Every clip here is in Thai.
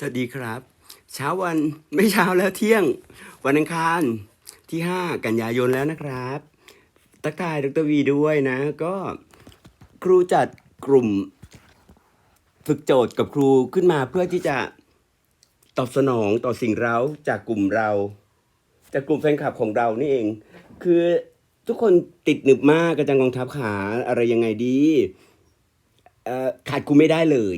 สวัสดีครับ เช้าวันไม่เช้าแล้วเที่ยง วันอังคารที่ 5 กันยายนแล้วนะครับ ตักทายดรวีด้วยนะ ก็ครูจัดกลุ่ม ฝึกโจทย์กับครูขึ้นมาเพื่อที่จะตอบสนองต่อสิ่งเราจากกลุ่มเรา จากกลุ่มแฟนคลับของเรานี่เอง คือทุกคนติดหนึบมากกระจังกองทัพขาอะไรยังไงดีขาดครูไม่ได้เลย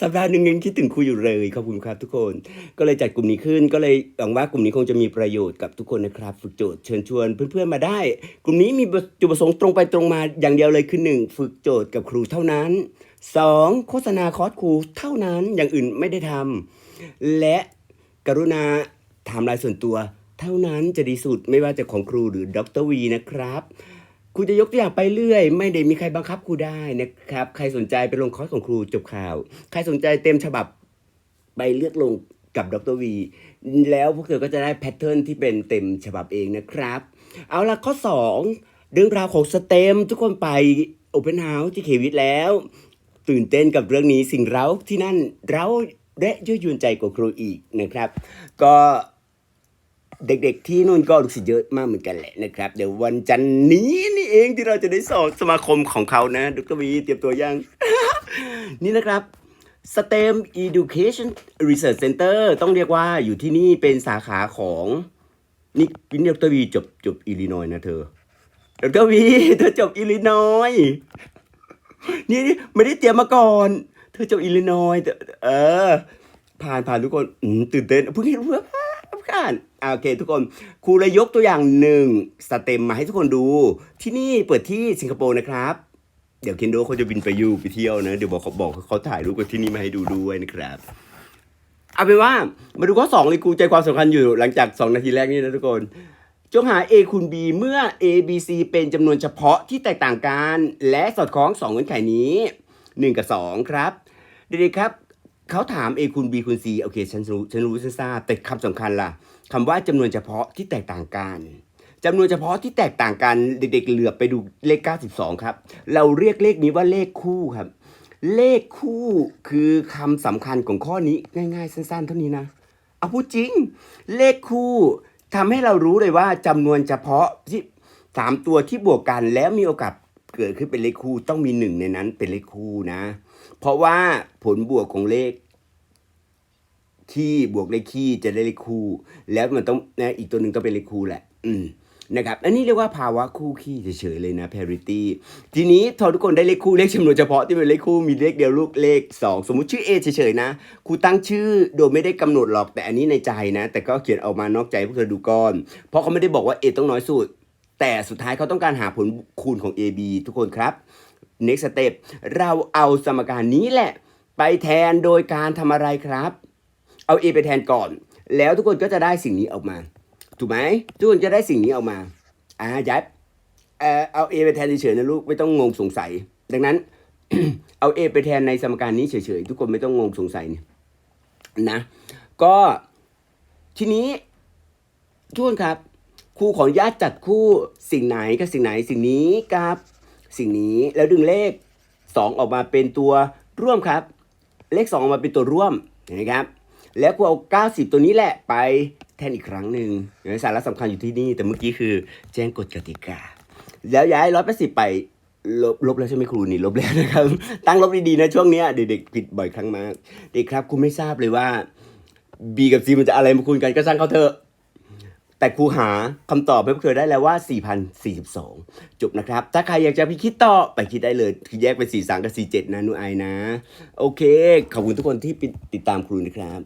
สัปดาห์หนึ่งยังคิดถึงครูอยู่เลย ขอบคุณครับทุกคน ก็เลยจัดกลุ่มนี้ขึ้น ก็เลยหวังว่ากลุ่มนี้คงจะมีประโยชน์กับทุกคนนะครับ ฝึกโจทย์เชิญชวนเพื่อนๆมาได้ กลุ่มนี้มีจุดประสงค์ตรงไปตรงมาอย่างเดียวเลยคือหนึ่งฝึกโจทย์กับครูเท่านั้นสองโฆษณาคอร์สครูเท่านั้นอย่างอื่นไม่ได้ทำและกรุณาไทำลายส่วนตัว เท่านั้นจะดีสุดไม่ว่าจะของครูหรือดรวีนะครับ ครูจะยกตัวอย่างไปเรื่อย ไม่ได้มีใครบังคับครูได้นะครับ ใครสนใจไปลงคอร์สของครูจบข่าว ใครสนใจเต็มฉบับไปเลือกลงกับดรวี แล้วพวกเธอก็จะได้แพทเทิร์นที่เป็นเต็มฉบับเองนะครับ เอาละข้อ 2 เรื่องราวของสเต็มทุกคนไปโอเพนเฮาส์ที่เควิทแล้ว ตื่นเต้นกับเรื่องนี้สิ่งเร้าที่นั่นเร้าและยั่วยวนใจกว่าครูอีกนะครับ ก็ เด็กๆที่นู่นก็รู้สึกเยอะมากเหมือนกันแหละนะครับ เดี๋ยววันจันนี้นี่เองที่เราจะได้สอบสมาคมของเขานะดรวีเตรียมตัวยัง นี่นะครับ STEM Education Research Center ต้องเรียกว่าอยู่ที่นี่เป็นสาขาของนี่นี่ดรวีจบจบอิลลินอยนะเธอดรวีเธอจบอิลลินอยนี่นี่ไม่ได้เตรียมมาก่อน เธอจบอิลลินอยแต่เออ ผ่านผ่านทุกคนตื่นเต้นเพิ่งเห็นเพื่อ นผ่านอ่าโอเค ทุกคนครูเลยยกตัวอย่างหนึ่งสเต็มมาให้ทุกคนดู ที่นี่เปิดที่สิงคโปร์นะครับ เดี๋ยวเคนโดเขาจะบินไปยูไปเที่ยวนะ เดี๋ยวบอกเขาบอกเขาถ่ายรูปที่นี่มาให้ดูด้วยนะครับเอาเป็นว่ามาดูข้อสองเลยครูใจความสำคัญอยู่หลังจากสองนาทีแรกนี้นะทุกคนจงหา A คูณ B เมื่อ A B C เป็นจำนวนเฉพาะที่แตกต่างกัน และสอดคล้อง2เงื่อนไขนี้ 1 กับ 2 ครับเด็กๆครับ เขาถาม A คูณ B คูณ C โอเคฉันรู้ฉันรู้ฉันทราบแต่คำสำคัญล่ะคำว่าจำนวนเฉพาะที่แตกต่างกันจำนวนเฉพาะที่แตกต่างกันเด็กๆเหลือไปดูเลข 92 ครับ เราเรียกเลขนี้ว่าเลขคู่ครับ เลขคู่คือคำสำคัญของข้อนี้ง่ายๆ สั้นๆ เท่านี้นะเอาพูดจริง เลขคู่ทำให้เรารู้เลยว่าจำนวนเฉพาะที่สามตัวที่บวกกันแล้วมีโอกาส เกิดขึ้นเป็นเลขคู่ต้องมีหนึ่งในนั้นเป็นเลขคู่นะ เพราะว่าผลบวกของเลขคี่บวกเลขคี่จะได้เลขคู่ แล้วมันต้องนะอีกตัวหนึ่งต้องเป็นเลขคู่แหละ อืมนะครับอันนี้เรียกว่าภาวะคู่คี่เฉยๆเลยนะ parity ทีนี้พอทุกคนได้เลขคู่เลขจำนวนเฉพาะที่เป็นเลขคู่มีเลขเดียวลูกเลข 2 สมมุติชื่อ A เฉยๆนะครูตั้งชื่อโดยไม่ได้กำหนดหรอกแต่อันนี้ในใจนะ แต่ก็เขียนออกมานอกใจพวกเธอดูก่อน เพราะเขาไม่ได้บอกว่า A ต้องน้อยสุด แต่สุดท้ายเขาต้องการหาผลคูณของ AB ทุกคนครับ next step เราเอาสมการนี้แหละ ไปแทนโดยการทำอะไรครับ เอา A ไปแทนก่อน แล้วทุกคนก็จะได้สิ่งนี้ออกมา ถูกไหมทุกคนจะได้สิ่งนี้ออกมาอ่ายับเออเอา A ไปแทนเฉยๆนะลูกไม่ต้องงงสงสัย ดังนั้น เอา A ไปแทนในสมการนี้เฉยๆทุกคนไม่ต้องงงสงสัยเนี่ยนะ ก็ทีนี้ทุกคนครับ ครูขออนุญาตจัดคู่สิ่งไหนกับสิ่งไหนสิ่งนี้กับสิ่งนี้แล้วดึงเลขสองออกมาเป็นตัวร่วมครับ เลขสองออกมาเป็นตัวร่วมเห็นไหมครับ แล้วกูเอา 90 ตัวนี้แหละไปแทนอีกครั้งหนึ่งเนไหมสาระสำคัญอยู่ที่นี่แต่เมื่อกี้คือแจ้งกฎกติกา แล้วย้ายร้อยแปดสิบไปลบลบแล้วใช่ไหมครูนี่ลบแล้วนะครับ ตั้งลบดีๆนะช่วงเนี้ยเด็กๆผิดบ่อยครั้งมาก เด็กครับครูไม่ทราบเลยว่า B กับ C มันจะอะไรมาคูณกันก็ช่างเขาเถอะ แต่ครูหาคำตอบให้พวกเธอได้แล้วว่า 4,042 จบนะครับ ถ้าใครอยากจะไปคิดต่อไปคิดได้เลยคือแยกเป็น 4 3 กับ 4 7 นะนูไอนะ โอเค ขอบคุณทุกคนที่ติดตามครูนะครับ